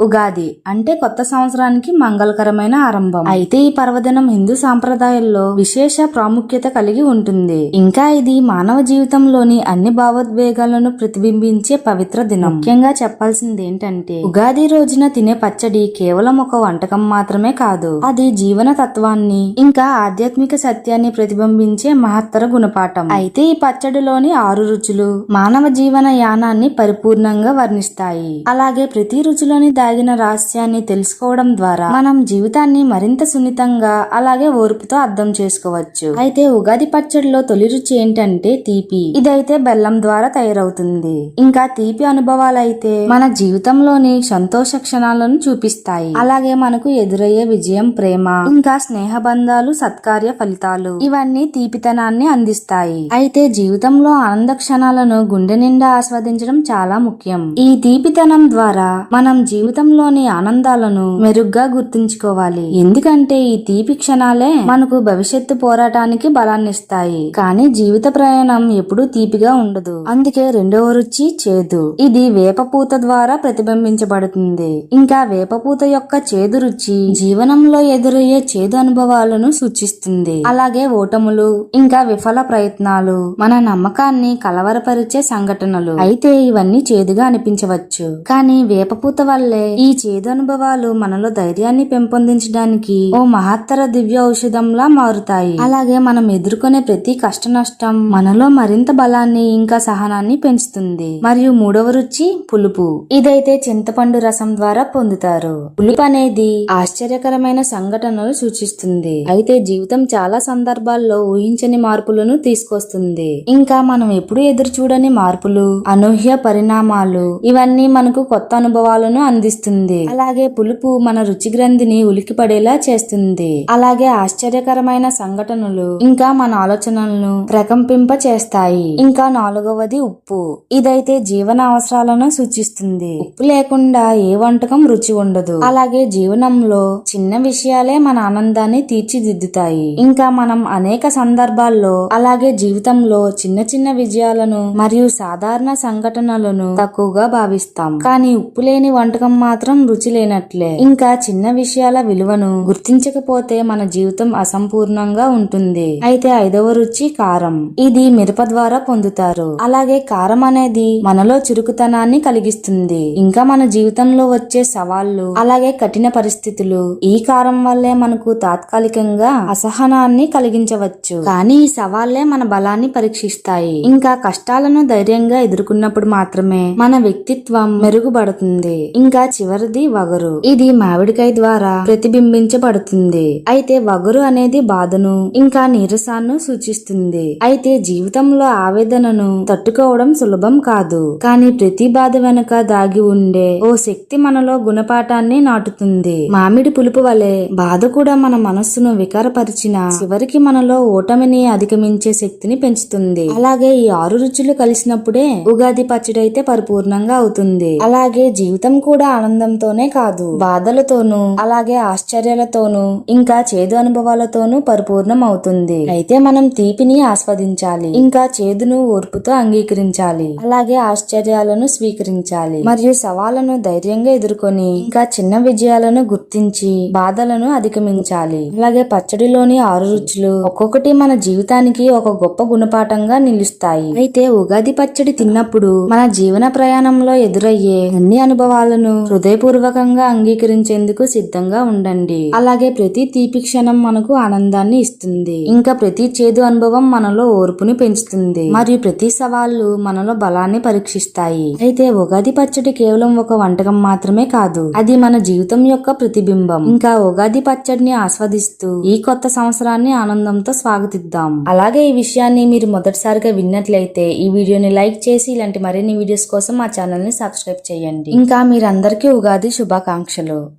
ఉగాది అంటే కొత్త సంవత్సరానికి మంగళకరమైన ఆరంభం. అయితే ఈ పర్వదినం హిందూ సాంప్రదాయాల్లో విశేష ప్రాముఖ్యత కలిగి ఉంటుంది. ఇంకా ఇది మానవ జీవితంలోని అన్ని భావోద్వేగాలను ప్రతిబింబించే పవిత్ర దినం. ముఖ్యంగా చెప్పాల్సింది ఏంటంటే ఉగాది రోజున తినే పచ్చడి కేవలం ఒక వంటకం మాత్రమే కాదు అది జీవన తత్వాన్ని ఇంకా ఆధ్యాత్మిక సత్యాన్ని ప్రతిబింబించే మహత్తర గుణపాఠం. అయితే ఈ పచ్చడిలోని ఆరు రుచులు మానవ జీవన యానాన్ని పరిపూర్ణంగా వర్ణిస్తాయి. అలాగే ప్రతి రుచిలోని దాగిన రహస్యాన్ని తెలుసుకోవడం ద్వారా మనం జీవితాన్ని మరింత సున్నితంగా అలాగే ఓర్పుతో అర్థం చేసుకోవచ్చు. అయితే ఉగాది పచ్చడిలో తొలి రుచి ఏంటంటే తీపి. ఇదైతే బెల్లం ద్వారా తయారవుతుంది. ఇంకా తీపి అనుభవాలైతే మన జీవితంలోని సంతోష క్షణాలను చూపిస్తాయి. అలాగే మనకు ఎదురయ్యే విజయం ప్రేమ ఇంకా స్నేహ బంధాలు సత్కార్య ఫలితాలు ఇవన్నీ తీపితనాన్ని అందిస్తాయి. అయితే జీవితంలో ఆనంద క్షణాలను గుండె నిండా ఆస్వాదించడం చాలా ముఖ్యం. ఈ తీపితనం ద్వారా మనం జీవితంలోని ఆనందాలను మెరుగ్గా గుర్తుంచుకోవాలి. ఎందుకంటే ఈ తీపి క్షణాలే మనకు భవిష్యత్తు పోరాటానికి బలాన్నిస్తాయి. కానీ జీవిత ప్రయాణం ఎప్పుడూ తీపిగా ఉండదు. అందుకే రెండవ రుచి చేదు. ఇది వేపపూత ద్వారా ప్రతిబింబించబడుతుంది. ఇంకా వేపపూత యొక్క చేదు రుచి జీవనంలో ఎదురయ్యే చేదు అనుభవాలను సూచిస్తుంది. అలాగే ఓటములు ఇంకా విఫల ప్రయత్నాలు మన నమ్మకాన్ని కలవరపరిచే సంఘటనలు. అయితే ఇవన్నీ చేదుగా అనిపించవచ్చు. కానీ వేపపూత వల్లే ఈ చేదు అనుభవాలు మనలో ధైర్యాన్ని పెంపొందించడానికి ఓ మహత్తర దివ్య ఔషధంలా మారుతాయి. అలాగే మనం ఎదుర్కొనే ప్రతి కష్ట నష్టం మనలో మరింత బలాన్ని ఇంకా సహనాన్ని పెంచుతుంది. మరియు మూడవ రుచి పులుపు. ఇదైతే చింతపండు రసం ద్వారా పొందుతారు. పులుపు అనేది ఆశ్చర్యకరమైన సంఘటనలు సూచిస్తుంది. అయితే జీవితం చాలా సందర్భాల్లో ఊహించని మార్పులను తీసుకొస్తుంది. ఇంకా మనం ఎప్పుడు ఎదురు చూడని మార్పులు అనూహ్య పరిణామాలు ఇవన్నీ మనకు కొత్త అనుభవాలను అందిస్తాయి. చేస్తుంది. అలాగే పులుపు మన రుచి గ్రంథిని ఉలికిపడేలా చేస్తుంది. అలాగే ఆశ్చర్యకరమైన సంఘటనలు ఇంకా మన ఆలోచనలను ప్రకంపింప చేస్తాయి ఇంకా నాలుగవది ఉప్పు. ఇదైతే జీవన అవసరాలను సూచిస్తుంది. ఉప్పు లేకుండా ఏ వంటకం రుచి ఉండదు. అలాగే జీవనంలో చిన్న విషయాలే మన ఆనందాన్ని తీర్చిదిద్దుతాయి. ఇంకా మనం అనేక సందర్భాల్లో అలాగే జీవితంలో చిన్న చిన్న విజయాలను మరియు సాధారణ సంఘటనలను తక్కువగా భావిస్తాం. కానీ ఉప్పు లేని వంటకం మాత్రం రుచి లేనట్లే. ఇంకా చిన్న విషయాల విలువను గుర్తించకపోతే మన జీవితం అసంపూర్ణంగా ఉంటుంది. అయితే ఐదవ రుచి కారం. ఇది మిరప ద్వారా పొందుతారు. అలాగే కారం అనేది మనలో చురుకుతనాన్ని కలిగిస్తుంది. ఇంకా మన జీవితంలో వచ్చే సవాళ్ళు అలాగే కఠిన పరిస్థితులు ఈ కారం వల్లే మనకు తాత్కాలికంగా అసహనాన్ని కలిగించవచ్చు. కానీ ఈ సవాళ్ళే మన బలాన్ని పరీక్షిస్తాయి. ఇంకా కష్టాలను ధైర్యంగా ఎదుర్కొన్నప్పుడు మాత్రమే మన వ్యక్తిత్వం మెరుగుపడుతుంది. ఇంకా చివరిది వగరు. ఇది మామిడికాయ ద్వారా ప్రతిబింబించబడుతుంది. అయితే వగరు అనేది బాధను ఇంకా నీరసాన్ని సూచిస్తుంది. అయితే జీవితంలో ఆవేదనను తట్టుకోవడం సులభం కాదు. కానీ ప్రతి బాధ వెనుక దాగి ఉండే ఓ శక్తి మనలో గుణపాఠాన్ని నాటుతుంది. మామిడి పులుపు వలె బాధ కూడా మన మనస్సును వికారపరిచిన చివరికి మనలో ఓటమిని అధిగమించే శక్తిని పెంచుతుంది. అలాగే ఈ ఆరు రుచులు కలిసినప్పుడే ఉగాది పచ్చడి అయితే పరిపూర్ణంగా అవుతుంది. అలాగే జీవితం కూడా ఆనందంతోనే కాదు. బాధలతోనూ అలాగే ఆశ్చర్యాలతోనూ ఇంకా చేదు అనుభవాలతోనూ పరిపూర్ణం అవుతుంది అయితే మనం తీపిని ఆస్వాదించాలి ఇంకా చేదును ఓర్పుతో అంగీకరించాలి అలాగే ఆశ్చర్యాలను స్వీకరించాలి మరియు సవాళ్ళను ధైర్యంగా ఎదుర్కొని ఇంకా చిన్న విజయాలను గుర్తించి బాధలను అధిగమించాలి. అలాగే పచ్చడిలోని ఆరు రుచులు ఒక్కొక్కటి మన జీవితానికి ఒక గొప్ప గుణపాఠంగా నిలుస్తాయి. అయితే ఉగాది పచ్చడి తిన్నప్పుడు మన జీవన ప్రయాణంలో ఎదురయ్యే అన్ని అనుభవాలను హృదయపూర్వకంగా అంగీకరించేందుకు సిద్ధంగా ఉండండి. అలాగే ప్రతి తీపి క్షణం మనకు ఆనందాన్ని ఇస్తుంది. ఇంకా ప్రతి చేదు అనుభవం మనలో ఓర్పుని పెంచుతుంది. మరియు ప్రతి సవాళ్ళు మనలో బలాన్ని పరీక్షిస్తాయి. అయితే ఉగాది పచ్చడి కేవలం ఒక వంటకం మాత్రమే కాదు అది మన జీవితం యొక్క ప్రతిబింబం. ఇంకా ఉగాది పచ్చడిని ఆస్వాదిస్తూ ఈ కొత్త సంవత్సరాన్ని ఆనందంతో స్వాగతిద్దాం. అలాగే ఈ విషయాన్ని మీరు మొదటిసారిగా విన్నట్లయితే ఈ వీడియోని లైక్ చేసి ఇలాంటి మరిన్ని వీడియోస్ కోసం మా ఛానల్ని సబ్స్క్రైబ్ చేయండి. ఇంకా మీరందరికీ ఉగాది శుభాకాంక్షలు.